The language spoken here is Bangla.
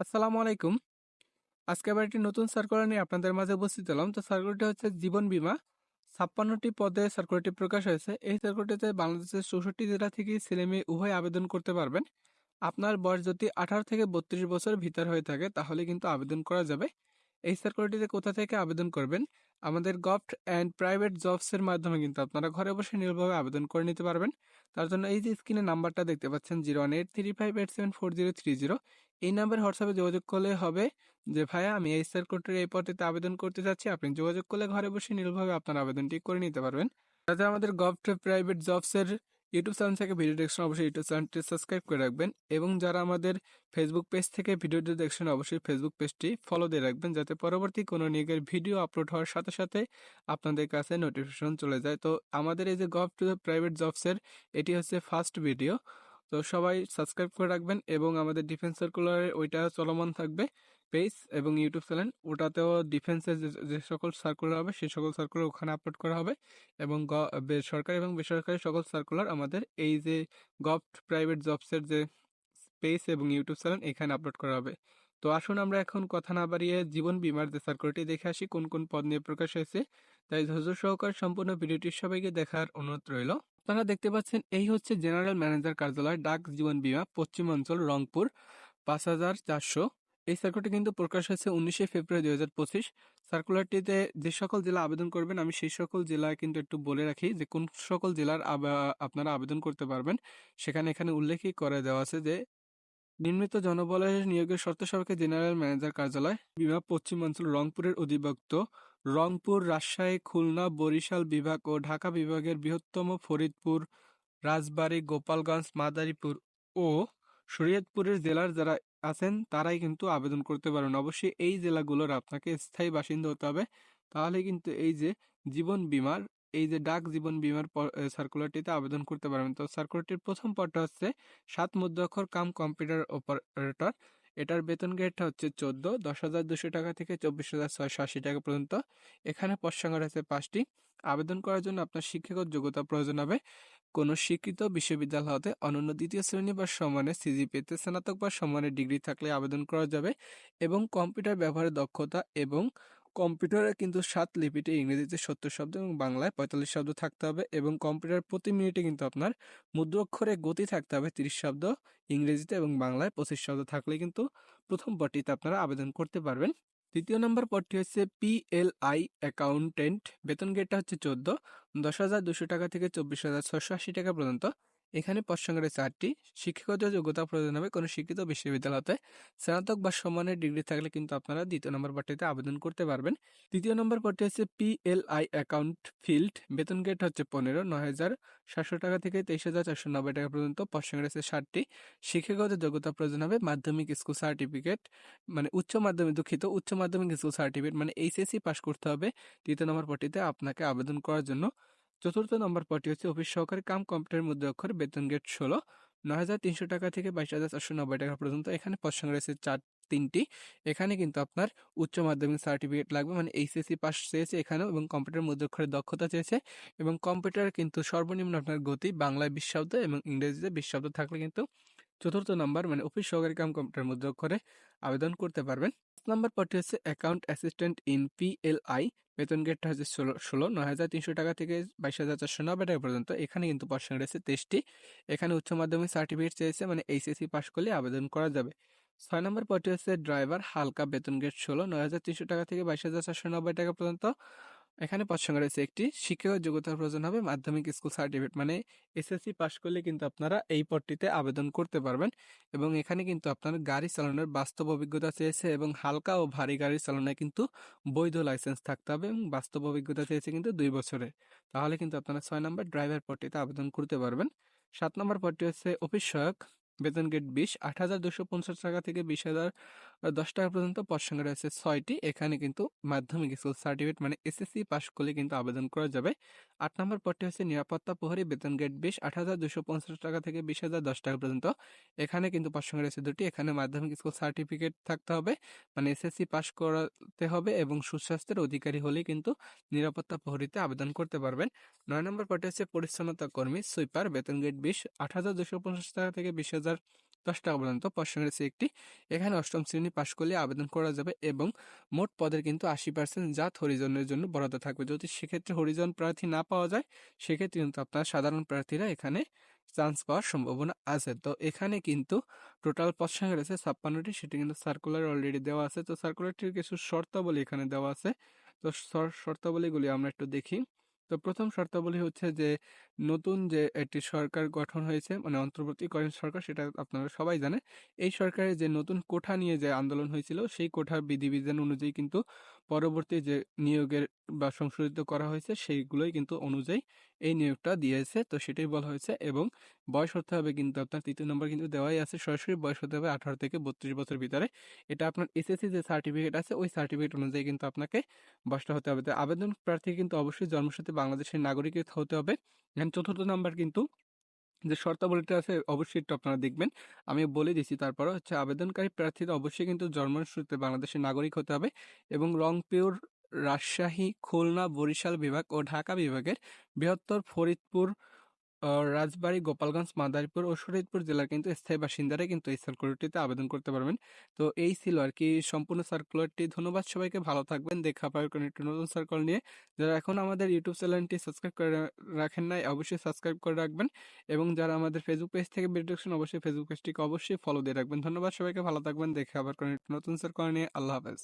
আসসালামু আলাইকুম। আজকে আবার একটি নতুন সার্কুলার নিয়ে আপনাদের মাঝে উপস্থিত হলাম। তো সার্কুলারটি হচ্ছে জীবন বিমা। ছাপ্পান্নটি পদে সার্কুলারটি প্রকাশ হয়েছে। এই সার্কুলারটিতে বাংলাদেশের চৌষট্টি জেলা থেকে ছেলে মেয়ে উভয় আবেদন করতে পারবেন। আপনার বয়স যদি আঠারো থেকে বত্রিশ বছর ভিতর হয়ে থাকে, তাহলে কিন্তু আবেদন করা যাবে। এই সার্কুলারটিতে কোথা থেকে আবেদন করবেন? আমাদের গভট অ্যান্ড প্রাইভেট জবসের মাধ্যমে কিন্তু আপনারা ঘরে বসে নির্ভরভাবে আবেদন করে নিতে পারবেন। তার জন্য এই যে স্ক্রিনে নাম্বারটা দেখতে পাচ্ছেন zero one eight three five eight seven four zero three zero, এই নাম্বার হোয়াটসঅ্যাপে যোগাযোগ করলে হবে যে, ভাইয়া, আমি এই কোর্টের এই পদটিতে আবেদন করতে চাচ্ছি আপনি যোগাযোগ করলে ঘরে বসে নির্ভরভাবে আপনার আবেদনটি করে নিতে পারবেন। তাতে আমাদের গভট প্রাইভেট জবসের ইউটিউব চ্যানেল থেকে ভিডিও দেখছেন, অবশ্যই ইউটিউব চ্যানেলটি সাবস্ক্রাইব করে রাখবেন এবং যারা আমাদের ফেসবুক পেজ থেকে ভিডিওটি দেখছেন, অবশ্যই ফেসবুক পেজটি ফলো দিয়ে রাখবেন যাতে পরবর্তী কোনো নিয়োগের ভিডিও আপলোড হওয়ার সাথে সাথে আপনাদের কাছে নোটিফিকেশন চলে যায়। তো আমাদের এই যে গভ টু দ্য প্রাইভেট জবসের এটি হচ্ছে ফার্স্ট ভিডিও তো সবাই সাবস্ক্রাইব করে রাখবেন এবং আমাদের ডিফেন্স সার্কুলারের ওইটা চলমান থাকবে। পেজ এবং ইউটিউব চ্যানেল। ওটাতেও ডিফেন্সের যে সকল সার্কুলার হবে সেই সকল সার্কুলার ওখানে আপলোড করা হবে এবং সরকারি এবং বেসরকারি সকল সার্কুলার আমাদের এই যে গভ প্রাইভেট জবসের যে পেজ এবং ইউটিউব চ্যানেল, এখানে আপলোড করা হবে। তো আসুন আমরা এখন কথা না বাড়িয়ে জীবন বিমার যে সার্কুলারটি দেখে আসি, কোন কোন পদ নিয়ে প্রকাশ হয়েছে। তাই ধৈর্য সহকার সম্পূর্ণ ভিডিওটি সবাইকে দেখার অনুরোধ রইল। আপনারা দেখতে পাচ্ছেন, এই হচ্ছে জেনারেল ম্যানেজার কার্যালয়, ডাক জীবন বিমা, পশ্চিমাঞ্চল, রংপুর, পাঁচ হাজার চারশো। এই সার্কুলারটি কিন্তু প্রকাশ হয়েছে উনিশে ফেব্রুয়ারি দুই হাজার পঁচিশ। সার্কুলারটিতে যে সকল জেলা আবেদন করবেন, আমি সেই সকল জেলা কিন্তু একটু বলে রাখি যে কোন সকল জেলার আপনারা আবেদন করতে পারবেন। সেখানে এখানে উল্লেখই করে দেওয়া আছে যে নির্মিত জনবলের নিয়োগের শর্ত সাপেক্ষে জেনারেল ম্যানেজার কার্যালয়, বিভাগ পশ্চিমাঞ্চল রংপুরের অধিভুক্ত, রংপুর, রাজশাহী, খুলনা, বরিশাল বিভাগ ও ঢাকা বিভাগের বৃহত্তম ফরিদপুর, রাজবাড়ী, গোপালগঞ্জ, মাদারীপুর ও শরীয়তপুরের জেলার যারা আছেন, তারাই কিন্তু আবেদন করতে পারেন। অবশ্যই এই জেলাগুলোর আপনাকে স্থায়ী বাসিন্দা হতে হবে। তাহলে কিন্তু এই যে জীবন বিমার, এই যে ডাক জীবন বিমার সার্কুলারটিতে আবেদন করতে পারবেন। তো সার্কুলারটির প্রথম পদটা হচ্ছে সাত মুদ্রাক্ষর কাম কম্পিউটার অপারেটর। এটার বেতন গ্রেডটা হচ্ছে চোদ্দ, দশ হাজার দুশো টাকা থেকে চব্বিশ হাজার ছয়শো আশি টাকা পর্যন্ত। এখানে সংখ্যা রয়েছে পাঁচটি। আবেদন করার জন্য আপনার শিক্ষাগত যোগ্যতা প্রয়োজন হবে। কোনো স্বীকৃত বিশ্ববিদ্যালয় হতে অনন্য দ্বিতীয় শ্রেণি বা সমানে সিজিপিতে স্নাতক বা সমানের ডিগ্রি থাকলে আবেদন করা যাবে এবং কম্পিউটার ব্যবহারের দক্ষতা এবং কম্পিউটারে কিন্তু সাত লিপিতে ইংরেজিতে সত্তর শব্দ এবং বাংলায় পঁয়তাল্লিশ শব্দ থাকতে হবে এবং কম্পিউটার প্রতি মিনিটে কিন্তু আপনার মুদ্রাক্ষরে গতি থাকতে হবে তিরিশ শব্দ, ইংরেজিতে এবং বাংলায় পঁচিশ শব্দ থাকলে কিন্তু প্রথম পদটিতে আপনারা আবেদন করতে পারবেন। দ্বিতীয় নম্বর পদটি হচ্ছে পিএলআই অ্যাকাউন্টেন্ট। বেতন গেটটা হচ্ছে চোদ্দ, দশ হাজার দুশো টাকা থেকে চব্বিশ হাজার ছশো আশি টাকা পর্যন্ত। এখানে পদ রয়েছে শিক্ষাগত যোগ্যতা প্রয়োজন হবে কোনো শিক্ষিত বিশ্ববিদ্যালয়তে। স্নাতক বা সম্মানের ডিগ্রি থাকলে কিন্তু আপনারা দ্বিতীয় নম্বর পদটিতে আবেদন করতে পারবেন। তৃতীয় নম্বর পদটি হচ্ছে পিএলআই অ্যাকাউন্ট ফিল্ড বেতন গেট হচ্ছে পনেরো, নয় হাজার সাতশো টাকা থেকে তেইশ হাজার চারশো নব্বই টাকা পর্যন্ত। পদ সংখ্যা রয়েছে ষাটটি শিক্ষাগত যোগ্যতা প্রয়োজন হবে মাধ্যমিক স্কুল সার্টিফিকেট মানে উচ্চ মাধ্যমিক, দুঃখিত, উচ্চ মাধ্যমিক স্কুল সার্টিফিকেট মানে এইচএসসি পাস করতে হবে। তৃতীয় নম্বর পদটিতে আপনাকে আবেদন করার জন্য চতুর্থ নম্বর পদটি হচ্ছে অফিস সহকারী কাম কম্পিউটার অক্ষর বেতন গেট ষোলো। নয় হাজার তিনশো টাকা থেকে বাইশ হাজার চারশো নব্বই টাকা পর্যন্ত এখানে পদ সংখ্যা রয়েছে চার, তিনটি। এখানে কিন্তু আপনার উচ্চ মাধ্যমিক সার্টিফিকেট লাগবে মানে এইচএসসি পাস চেয়েছে এখানেও এবং কম্পিউটার মধ্যে অক্ষরের দক্ষতা চেয়েছে এবং কম্পিউটার কিন্তু সর্বনিম্ন আপনার গতি বাংলায় বিশ শব্দ এবং ইংরেজিতে বিশ শব্দ থাকলে কিন্তু চতুর্থ নাম্বার মানে অফিস সহকারী কাম কম্পিউটার মধ্যে অক্ষরে আবেদন করতে পারবেন। নাম্বার পদটি হচ্ছে অ্যাকাউন্ট অ্যাসিস্ট্যান্ট ইন পিএলআই বেতন গেটটা হচ্ছে ষোলো ষোলো, নয় হাজার তিনশো টাকা থেকে বাইশ হাজার চারশো নব্বই টাকা পর্যন্ত। এখানে কিন্তু পশ্চিম রয়েছে তেইশটি। এখানে উচ্চ মাধ্যমিক সার্টিফিকেট চেয়েছে মানে এইচএসসি পাস করলে আবেদন করা যাবে। ছয় নম্বর পদটি হচ্ছে ড্রাইভার হালকা বেতন গেট ষোলো, নয় হাজার তিনশো টাকা থেকে বাইশ হাজার চারশো নব্বই টাকা পর্যন্ত। এখানে পদ রয়েছে। একটি শিক্ষাগত যোগ্যতার প্রয়োজন হবে। মাধ্যমিক স্কুল সার্টিফিকেট মানে এসএসসি পাস করলে কিন্তু আপনারা এই পদটিতে আবেদন করতে পারবেন এবং এখানে কিন্তু আপনার গাড়ি চালানোর বাস্তব অভিজ্ঞতা চেয়েছে এবং হালকা ও ভারী গাড়ি চালানোয় কিন্তু বৈধ লাইসেন্স থাকতে হবে এবং বাস্তব অভিজ্ঞতা চেয়েছে কিন্তু দুই বছরে। তাহলে কিন্তু আপনারা ছয় নম্বর ড্রাইভার পদটিতে আবেদন করতে পারবেন। সাত নম্বর পদটি হচ্ছে অফিস সহায়ক। বেতন গেট বিশ, আট হাজার দুশো পঞ্চাশ টাকা থেকে বিশ হাজার দশ টাকা পর্যন্ত পদ রয়েছে ছয়টি। এখানে কিন্তু মাধ্যমিক স্কুল সার্টিফিকেট মানে এসএসসি পাস করলে কিন্তু আবেদন করা যাবে। আট নম্বর পদটি হচ্ছে নিরাপত্তা প্রহরী, বেতন গেট বিশ, আট হাজার দুশো পঞ্চাশ টাকা থেকে বিশ হাজার, দশ টাকা পর্যন্ত। এখানে কিন্তু পদ রয়েছে দুটি। এখানে মাধ্যমিক স্কুল সার্টিফিকেট থাকতে হবে মানে এসএসসি পাস করাতে হবে এবং সুস্বাস্থ্যের অধিকারী হলে কিন্তু নিরাপত্তা প্রহরীতে আবেদন করতে পারবেন। নয় নম্বর পদটি হচ্ছে পরিচ্ছন্নতা কর্মী, সুইপার, বেতন গেট বিশ, আট হাজার দুশো পঞ্চাশ টাকা থেকে বিশ হাজার দশ টাকা পর্যন্ত সংখ্যা রয়েছে একটি। এখানে অষ্টম শ্রেণি পাশ করলে আবেদন করা যাবে এবং মোট পদের কিন্তু আশি পার্সেন্ট জাত হরিজনের জন্য বরাদ্দ থাকবে। যদি সেক্ষেত্রে হরিজন প্রার্থী না পাওয়া যায়, সেক্ষেত্রে কিন্তু আপনার সাধারণ প্রার্থীরা এখানে চান্স পাওয়ার সম্ভাবনা আছে। তো এখানে কিন্তু টোটাল পদ সংখ্যা রয়েছে ছাপ্পান্নটি, সেটি কিন্তু সার্কুলার অলরেডি দেওয়া আছে। তো সার্কুলারটির কিছু শর্তাবলী এখানে দেওয়া আছে। তো শর- শর্তাবলীগুলি আমরা একটু দেখি। তো প্রথম শর্তাবলী হচ্ছে যে, নতুন যে একটি সরকার গঠন হয়েছে মানে অন্তর্বর্তীকালীন সরকার সেটা আপনারা সবাই জানে এই সরকারের যে নতুন কোঠা নিয়ে যে আন্দোলন হয়েছিল, সেই কোঠার বিধিবিধান অনুযায়ী কিন্তু পরবর্তী যে নিয়োগের বা সংশোধিত করা হয়েছে, সেইগুলোই কিন্তু অনুযায়ী এই নিয়োগটা দিয়েছে। তো সেটাই বলা হয়েছে এবং বয়স হতে হবে কিন্তু আপনার তৃতীয় নম্বর কিন্তু দেওয়াই আছে। সরাসরি বয়স হতে হবে আঠারো থেকে বত্রিশ বছর ভিতরে। এটা আপনার এসএসসি যে সার্টিফিকেট আছে, ওই সার্টিফিকেট অনুযায়ী কিন্তু আপনাকে বয়সটা হতে হবে। তো আবেদন প্রার্থী কিন্তু অবশ্যই জন্মসাথে বাংলাদেশের নাগরিক হতে হবে। চতুর্থ নাম্বার কিন্তু যে শর্তাবলীটা আছে অবশ্যই একটু আপনারা দেখবেন। আমি বলে দিচ্ছি তারপরে হচ্ছে আবেদনকারী প্রার্থীরা অবশ্যই কিন্তু জন্মসূত্রে বাংলাদেশের নাগরিক হতে হবে এবং রংপুর, রাজশাহী, খুলনা, বরিশাল বিভাগ ও ঢাকা বিভাগের বৃহত্তর ফরিদপুর রাজবাড়ী, গোপালগঞ্জ, মাদারীপুর ও শরীয়তপুর জেলার কিন্তু স্থায়ী বাসিন্দারা কিন্তু এই সার্কুলারটিতে আবেদন করতে পারবেন। তো এই ছিল আর কি সম্পূর্ণ সার্কুলারটি। ধন্যবাদ সবাইকে, ভালো থাকবেন। দেখা পাবেন কোনো একটি নতুন সার্কুলার নিয়ে। যারা এখন আমাদের ইউটিউব চ্যানেলটি সাবস্ক্রাইব করে রাখেন নাই, অবশ্যই সাবস্ক্রাইব করে রাখবেন এবং যারা আমাদের ফেসবুক পেজ থেকে দেখছেন, অবশ্যই ফেসবুক পেজটিকে অবশ্যই ফলো দিয়ে রাখবেন। ধন্যবাদ সবাইকে, ভালো থাকবেন। দেখা আবার কোনো একটি নতুন সার্কুলার নিয়ে। আল্লাহ হাফেজ।